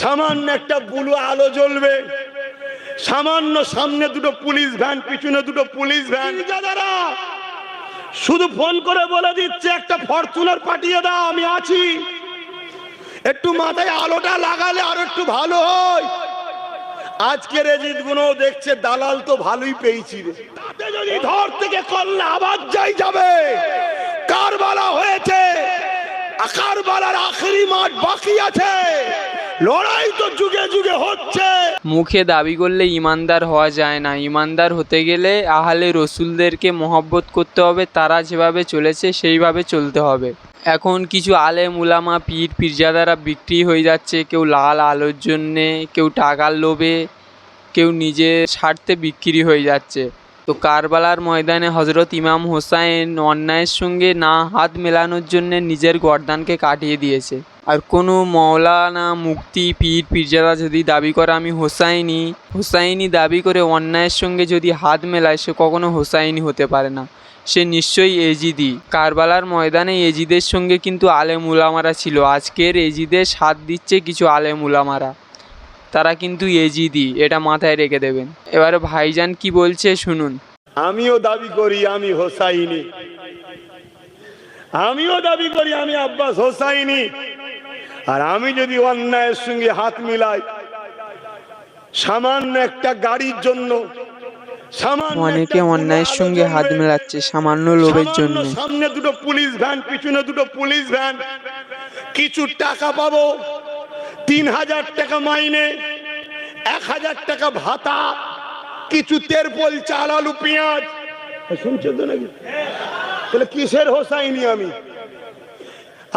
সামান্য একটা বুলু আলো জ্বলবে। সামান্য সামনে দুটো পুলিশ ভ্যান পিছনে দুটো পুলিশ ভ্যান। দাদারা! শুধু ফোন করে বলে দিচ্ছে একটা ফরচুনার পাঠিয়ে দাও আমি আছি। একটু মাথায় আলোটা লাগালে আরও একটু ভালো হয়। আজকের এজিতগুলো দেখছে দালাল তো ভালোই পেয়েছি রে। তাতে যদি ধর থেকে করলে আবার যাই যাবে কারবালা হয়েছে কারবালার আখেরি মাঠ বাকি আছে। লড়াই তো যুগে যুগে হচ্ছে। মুখে দাবি করলে ইমানদার হওয়া যায় না। ইমানদার হতে গেলে আহলে রসুলদেরকে মহব্বত করতে হবে, তারা যেভাবে চলেছে সেইভাবে চলতে হবে। এখন কিছু আলেম উলামা, পীর, পীরজাদারা বিক্রি হয়ে যাচ্ছে। কেউ লাল আলোর জন্যে, কেউ টাকার লোভে, কেউ নিজের স্বার্থে বিক্রি হয়ে যাচ্ছে। তো কারবালার ময়দানে হজরত ইমাম হোসাইন অন্যায়ের সঙ্গে না হাত মেলানোর জন্য নিজের গর্দানকে কাটিয়ে দিয়েছে। আর কোনো মৌলানা মুক্তি পীর, পীরজাদা যদি দাবি করে আমি হোসাইনি হোসাইনি দাবি করে অন্যায়ের সঙ্গে যদি হাত মেলায়, সে কখনো হোসাইনি হতে পারে না। সে নিশ্চয়ই এজিদি। কারবালার ময়দানে এজিদের সঙ্গে কিন্তু আলেম উলামারা ছিল। আজকের এজিদের সাথ দিচ্ছে কিছু আলেম উলামারা তারা কিন্তু এজিদি। এটা মাথায় রেখে দেবেন। এবারে ভাইজান কি বলছে শুনুন। আমিও দাবি করি আমি হোসাইনি। আমিও দাবি করি আমি আব্বাস হোসাইনি। আর আমি যদি অন্যায়ের সঙ্গে হাত মিলাই সামান্য একটা গাড়ির জন্য অনেকে অন্যায়ের সঙ্গে হাত। মেলাচ্ছে সামান্য লোভের জন্য। সামনে দুটো পুলিশ ভ্যান পিছনে দুটো পুলিশ ভ্যান কিছু টাকা পাবো তিন হাজার টাকা মাইনে এক হাজার টাকা ভাতা কিছু তেরপল চাল আলু পেঁয়াজ। শুনছো তো নাকি? তাহলে কিসের হোসাইনি আমি?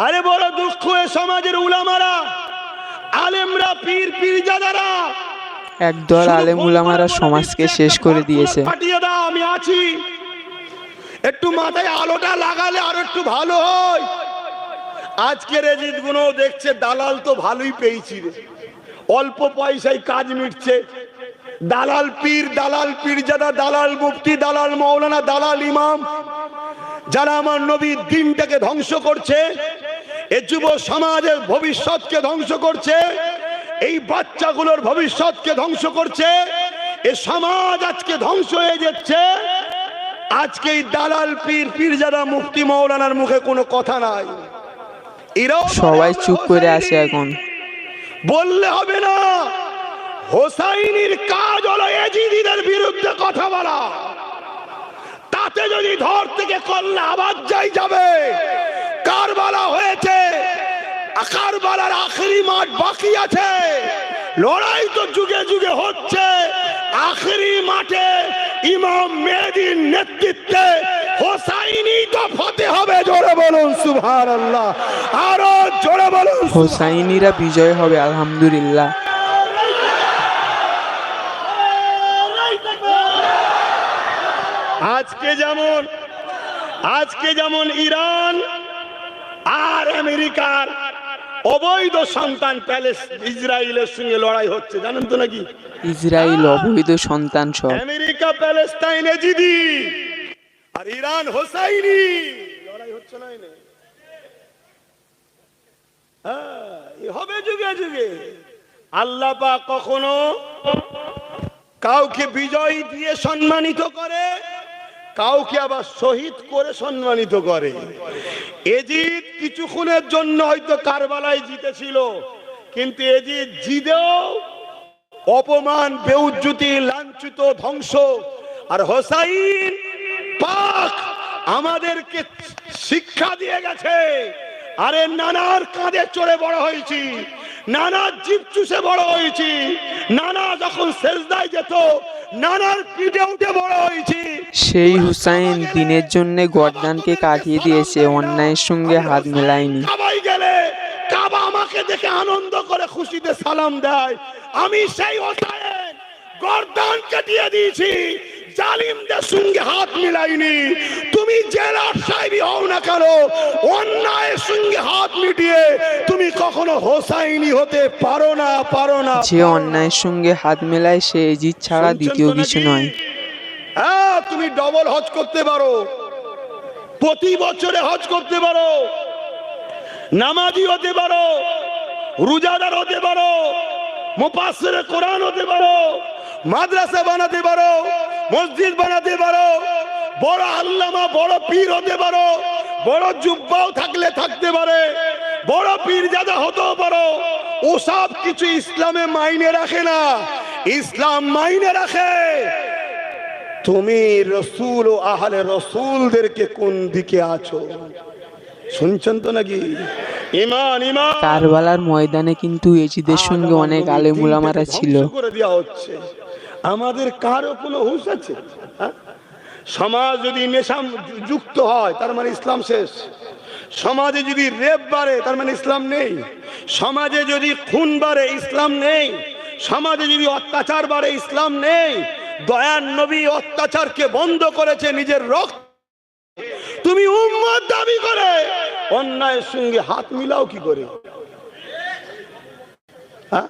আরে বড় দুঃখ এ সমাজের উলামারা আলেমরা পীর পীরজাদারা। একদল আলেম উলামারা সমাজকে শেষ করে দিয়েছে। পাঠিয়ে দাও আমি আছি। একটু মাথায় আলোটা লাগালে আর একটু ভালো হয়। আজকের এজিতগুলো দেখছে দালাল তো ভালোই পেয়েছি রে। অল্প পয়সায় কাজ মিটছে। দালাল পীর দালাল পীর যারা দালাল মুফতি দালাল মৌলানা দালাল ইমাম যারা আমার নবীর দিনটাকে ধ্বংস করছে এ যুব সমাজের ভবিষ্যৎকে ধ্বংস করছে এই বাচ্চাগুলোর ভবিষ্যৎকে ধ্বংস করছে এ সমাজ আজকে ধ্বংস হয়ে যাচ্ছে। আজকে এই দালাল পীর পীর যারা মুফতি মৌলানার মুখে কোনো কথা নাই। সবাই চুপ করে আছে এখন। বললে হবে না হোসাইনির কাজ হলো এজিদিদের বিরুদ্ধে কথা বলা। তাতে যদি ধর থেকে করলে আবার যাই যাবে কারবালার আখেরি মাঠ বাকি আছে। লড়াই তো যুগে যুগে হচ্ছে। আখেরি মাঠে ইমাম মেহেদির নেতৃত্বে হোসাইনি তো ফতে হবে জোরে বলুন সুভার আল্লাহ আরও জোরে বলুন হোসাইনিরা বিজয় হবে আলহামদুলিল্লাহ। আজকে যেমন আজকে যেমন ইরান আর আমেরিকার অবৈধ সন্তান প্যালেস ইসরায়েলের সঙ্গে লড়াই হচ্ছে জানেন তো নাকি? ইসরায়েল অবৈধ সন্তান সব। আমেরিকা প্যালেস্তাইন এজিদি আর ইরান হোসাইনি। লড়াই হচ্ছে না? হ্যাঁ, হবে যুগে যুগে। আল্লাহ পাক কখনো কাউকে বিজয় দিয়ে সম্মানিত করে কাউকে আবার শহীদ করে সম্মানিত করে। এজিদ কিছুক্ষণের জন্য হয়তো কারবালায় জিতেছিল, কিন্তু এজিদ জিদেও অপমান, বেউজ্জুতি, লাঞ্ছিত, ধ্বংস। আর হোসাইন পাক আমাদেরকে শিক্ষা দিয়ে গেছে, আরে নানার কাঁধে চড়ে বড় হয়েছি নানার জিপ চুষে বড় হয়েছি, নানা যখন সেজদায় যেত, নানার পিঠে উঠে বড় হয়েছি। সেই হুসাইন দিনের জন্য গর্দানকে কাটিয়ে দিয়েছে অন্যায়ের সঙ্গে হাত মেলায়নি। গেলে কাবা আমাকে দেখে আনন্দ করে খুশিতে সালাম দেয়। আমি সেই হোসাইন গর্দানকে দিয়ে দিয়েছি জালিমদের সঙ্গে হাত মিলাইনি তুমি জেলার সাহেবই হও না কেন অন্যায়ের সঙ্গে হাত মিটিয়ে তুমি কখনো হোসাইনি হতে পারো না পারো না। যে অন্যায়ের সঙ্গে হাত মেলায় সে এজিদ ছাড়া দ্বিতীয় কিছু নয়। হ্যাঁ তুমি ডবল হজ করতে পারো। প্রতি বছরে হজ করতে পারো। নামাজি হতে পারো। রোজাদার হতে পারো। মুপাসসিরে কোরআন হতে পারো। মাদ্রাসা বানাতে পারো। মসজিদ বানাতে পারো। বড় আল্লামা, বড় পীর হতে পারো। বড় জুব্বাও থাকলে থাকতে পারে। বড় পীর যাদা হতেও পারো। ওসব কিছু ইসলামে মাইনে রাখে না। ইসলাম মাইনে রাখে। তুমি রসুল ও আহলে রসুলদেরকে কোন দিকে আছো? শুনছেন তো নাকি? ইমান ইমান। কারবালার ময়দানে কিন্তু এজিদের সঙ্গে অনেক আলেমুলামারা ছিল। করে দেওয়া হচ্ছে। আমাদের কারও কোনো হুঁশ আছে? হ্যাঁ? সমাজ যদি নেশা যুক্ত হয় তার মানে ইসলাম শেষ। সমাজে যদি রেপ বাড়ে তার মানে ইসলাম নেই। সমাজে যদি খুন বাড়ে ইসলাম নেই। সমাজে যদি অত্যাচার বাড়ে ইসলাম নেই। দয়ার নবী অত্যাচারকে বন্ধ করেছে নিজের রক্ত। তুমি উম্মত দাবি করে। অন্যায়ের সঙ্গে হাত মিলাও কি করে? হ্যাঁ?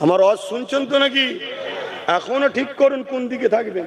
আমার অজ শুনছেন তো নাকি? এখনও ঠিক করুন কোন দিকে থাকবেন।